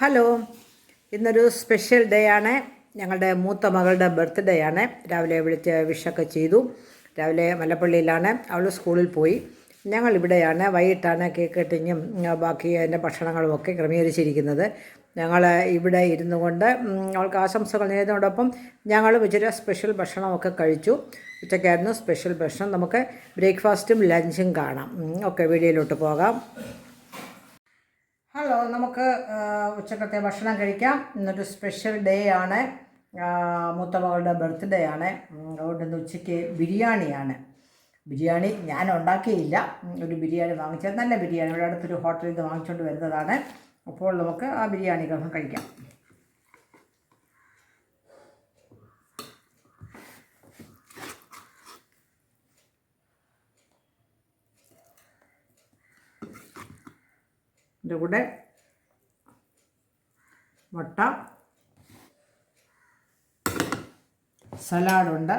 Hello ഇന്നൊരു special day ആണ്. ഞങ്ങളുടെ മൂത്ത മകളുടെ ബർത്ത്ഡേ ആണ്. രാവിലെ വിളിച്ച് വിഷൊക്കെ ചെയ്തു. രാവിലെ മലപ്പള്ളിയിലാണ്. അവൾ സ്കൂളിൽ പോയി. ഞങ്ങൾ ഇവിടെയാണ്. വൈകിട്ടാണ് കേക്ക് കട്ടിങ്ങും ബാക്കി അതിന്റെ ഭക്ഷണങ്ങളും ഒക്കെ ക്രമീകരിച്ചിരിക്കുന്നത്. ഞങ്ങൾ ഇവിടെ ഇരുന്നു കൊണ്ട് അവൾക്ക് ആശംസകൾ നേരിടുന്നതോടൊപ്പം ഞങ്ങൾ ഇച്ചിരി സ്പെഷ്യൽ ഭക്ഷണമൊക്കെ കഴിച്ചു. ഉച്ചയ്ക്കായിരുന്നു സ്പെഷ്യൽ ഭക്ഷണം. നമുക്ക് ബ്രേക്ക്ഫാസ്റ്റും ലഞ്ചും കാണാം. ഒക്കെ വീഡിയോയിലോട്ട് പോകാം. നമുക്ക് ഉച്ചക്കത്തെ ഭക്ഷണം കഴിക്കാം. ഇന്നൊരു സ്പെഷ്യൽ ഡേ ആണ്. മൂത്ത മകളുടെ ബർത്ത്ഡേ ആണ്. അതുകൊണ്ട് ഇന്ന് ഉച്ചയ്ക്ക് ബിരിയാണിയാണ്. ബിരിയാണി ഞാൻ ഉണ്ടാക്കിയില്ല. ഒരു ബിരിയാണി വാങ്ങിച്ചത്. നല്ല ബിരിയാണി. ഇവിടെ അടുത്തൊരു ഹോട്ടലിൽ നിന്ന് വാങ്ങിച്ചുകൊണ്ട് വരുന്നതാണ്. അപ്പോൾ നമുക്ക് ആ ബിരിയാണി കഴിക്കാം. ഇതിന്റെ കൂടെ. മുട്ട. സലാഡുണ്ട്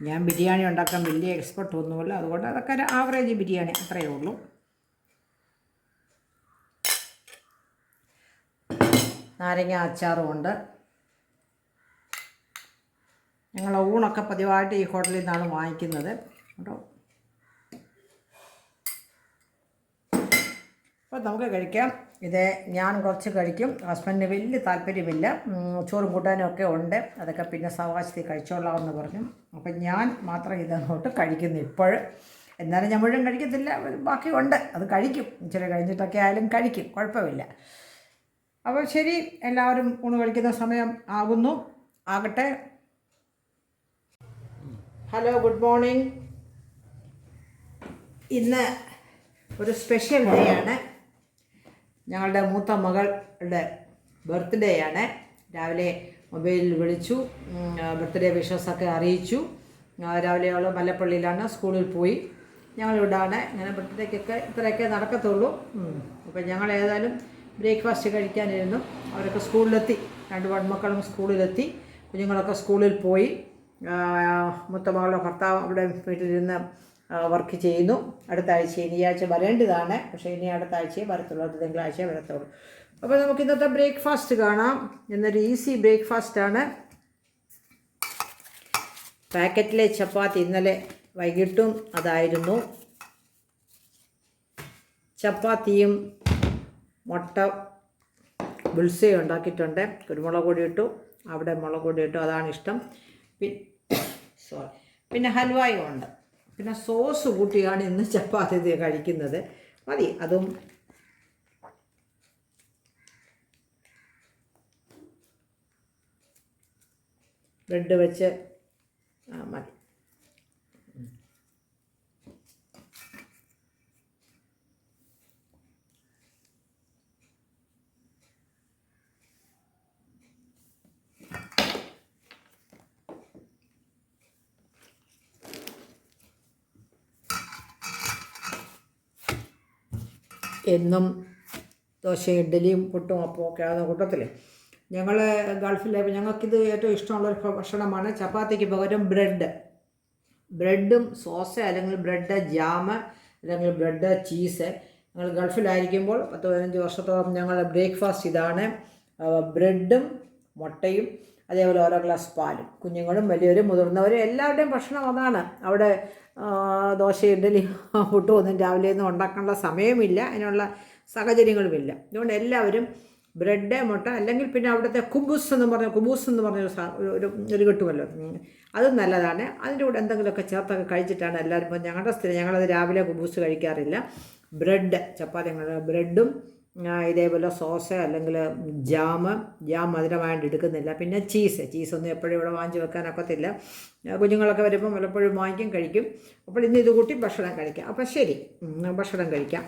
ഞാൻ ബിരിയാണി ഉണ്ടാക്കാൻ വലിയ എക്സ്പെർട്ട് ഒന്നുമില്ല. അതുകൊണ്ട് അതൊക്കെ ഒരു ആവറേജ് ബിരിയാണി അത്രയേ ഉള്ളൂ. നാരങ്ങ അച്ചാറും ഉണ്ട്. ഞങ്ങൾ ഊണൊക്കെ പതിവായിട്ട് ഈ ഹോട്ടലിൽ നിന്നാണ് വാങ്ങിക്കുന്നത്. കേട്ടോ. അപ്പോൾ നമുക്ക് കഴിക്കാം. ഇത് ഞാൻ കുറച്ച് കഴിക്കും. ഹസ്ബൻഡിന് വലിയ താല്പര്യമില്ല. ചോറും കൂട്ടാനും ഒക്കെ ഉണ്ട്. അതൊക്കെ പിന്നെ സവാശത്തിൽ കഴിച്ചോളാം എന്ന് പറഞ്ഞു. അപ്പം ഞാൻ മാത്രം ഇതങ്ങോട്ട് കഴിക്കുന്നു ഇപ്പോൾ എന്നാലും ഞാൻ മുഴുവൻ കഴിക്കത്തില്ല. ബാക്കി ഉണ്ട്. അത് കഴിക്കും. ഇച്ചിരി കഴിഞ്ഞിട്ടൊക്കെ ആയാലും കഴിക്കും. കുഴപ്പമില്ല. അപ്പോൾ ശരി. എല്ലാവരും ഊണ് കഴിക്കുന്ന സമയം ആകുന്നു. ആകട്ടെ. Hello good morning. ഇന്ന് ഒരു സ്പെഷ്യൽ ഡേ ആണ്. ഞങ്ങളുടെ മൂത്ത മകളുടെ ബർത്ത്ഡേ ആണ് രാവിലെ മൊബൈലിൽ വിളിച്ചു. ബർത്ത്ഡേ വിഷസൊക്കെ അറിയിച്ചു. രാവിലെ അവൾ മല്ലപ്പള്ളിയിലാണ് സ്കൂളിൽ പോയി. ഞങ്ങളിവിടാണ്. ഇങ്ങനെ ബർത്ത്ഡേക്കൊക്കെ ഇത്രയൊക്കെ നടക്കത്തുള്ളൂ. അപ്പം ഞങ്ങൾ ഏതായാലും ബ്രേക്ക്ഫാസ്റ്റ് കഴിക്കാനിരുന്നു. അവരൊക്കെ സ്കൂളിലെത്തി. രണ്ട് പെൺമക്കളും സ്കൂളിലെത്തി. കുഞ്ഞുങ്ങളൊക്കെ സ്കൂളിൽ പോയി. മുത്തമകളുടെ മൂത്ത മകളുടെ ഭർത്താവ് അവിടെ വീട്ടിലിരുന്ന് വർക്ക് ചെയ്യുന്നു. അടുത്ത ആഴ്ച ഇനി ആഴ്ച വരേണ്ടതാണ്. പക്ഷേ ഇനി അടുത്ത ആഴ്ചയെ വരത്തുള്ളൂ. അത് തിങ്കളാഴ്ചയെ വരത്തുള്ളൂ. അപ്പോൾ നമുക്ക് ഇന്നത്തെ ബ്രേക്ക്ഫാസ്റ്റ് കാണാം. എന്നൊരു ഈസി ബ്രേക്ക്ഫാസ്റ്റാണ് പാക്കറ്റിലെ ചപ്പാത്തി ഇന്നലെ വൈകിട്ടും അതായിരുന്നു. ചപ്പാത്തിയും മുട്ട ബുൾസയും ഉണ്ടാക്കിയിട്ടുണ്ട്. കുരുമുളക് പൊടി ഇട്ടു. അവിടെ മുളക് പൊടി ഇട്ടു. അതാണ് ഇഷ്ടം. പിന്നെ സോറി പിന്നെ ഹൽവായും ഉണ്ട്. പിന്നെ സോസ് കൂട്ടിയാണ് ഇന്ന് ചപ്പാത്തി കഴിക്കുന്നത്. മതി അതും. ബ്രെഡ് വെച്ച് മതി. എന്നും ദോശ ഇഡ്ഡലിയും പുട്ടും അപ്പവും ഒക്കെ ആകുന്ന കൂട്ടത്തിൽ ഞങ്ങൾ ഗൾഫിലെ ഞങ്ങൾക്കിത് ഏറ്റവും ഇഷ്ടമുള്ളൊരു ഭക്ഷണമാണ് ചപ്പാത്തിക്ക് പകരം ബ്രെഡ്. ബ്രെഡും സോസ് അല്ലെങ്കിൽ ബ്രെഡ് ജാമ് അല്ലെങ്കിൽ ബ്രെഡ് ചീസ്. ഞങ്ങൾ ഗൾഫിലായിരിക്കുമ്പോൾ പത്ത് പതിനഞ്ച് വർഷത്തോളം ഞങ്ങളുടെ ബ്രേക്ക്ഫാസ്റ്റ് ഇതാണ്. ബ്രെഡും മുട്ടയും അതേപോലെ ഓരോ ഗ്ലാസ് പാലും. കുഞ്ഞുങ്ങളും വലിയവരും മുതിർന്നവരും എല്ലാവരുടെയും ഭക്ഷണം അതാണ്. അവിടെ ദോശ ഇഡ്ഡലി പുട്ടും ഒന്നും രാവിലെ ഒന്നും ഉണ്ടാക്കേണ്ട സമയമില്ല. അതിനുള്ള സാഹചര്യങ്ങളുമില്ല. അതുകൊണ്ട് എല്ലാവരും ബ്രെഡ് മുട്ട അല്ലെങ്കിൽ പിന്നെ അവിടുത്തെ കുബൂസ് എന്ന് പറഞ്ഞ കുബൂസ് എന്ന് പറഞ്ഞൊരു ഒരു- ഒരു കിട്ടുമല്ലോ. അതും നല്ലതാണ്. അതിന്റെ കൂടെ എന്തെങ്കിലുമൊക്കെ ചേർത്തൊക്കെ കഴിച്ചിട്ടാണ് എല്ലാവരും. ഇപ്പോൾ ഞങ്ങളുടെ സ്ഥിരം ഞങ്ങളത് രാവിലെ കുബൂസ് കഴിക്കാറില്ല. ബ്രെഡ് ചപ്പാത്തി ബ്രെഡും ഇതേപോലെ സോസ് അല്ലെങ്കിൽ ജാമ് ജാം മധുരമായിട്ട് എടുക്കുന്നില്ല. പിന്നെ ചീസ് ചീസൊന്നും എപ്പോഴും ഇവിടെ വാങ്ങിച്ച് വെക്കാനൊക്കത്തില്ല. കുഞ്ഞുങ്ങളൊക്കെ വരുമ്പോൾ പലപ്പോഴും വാങ്ങിക്കും കഴിക്കും. അപ്പോൾ ഇന്ന് ഇത് കൂട്ടി ഭക്ഷണം കഴിക്കാം. അപ്പോൾ ശരി ഭക്ഷണം കഴിക്കാം.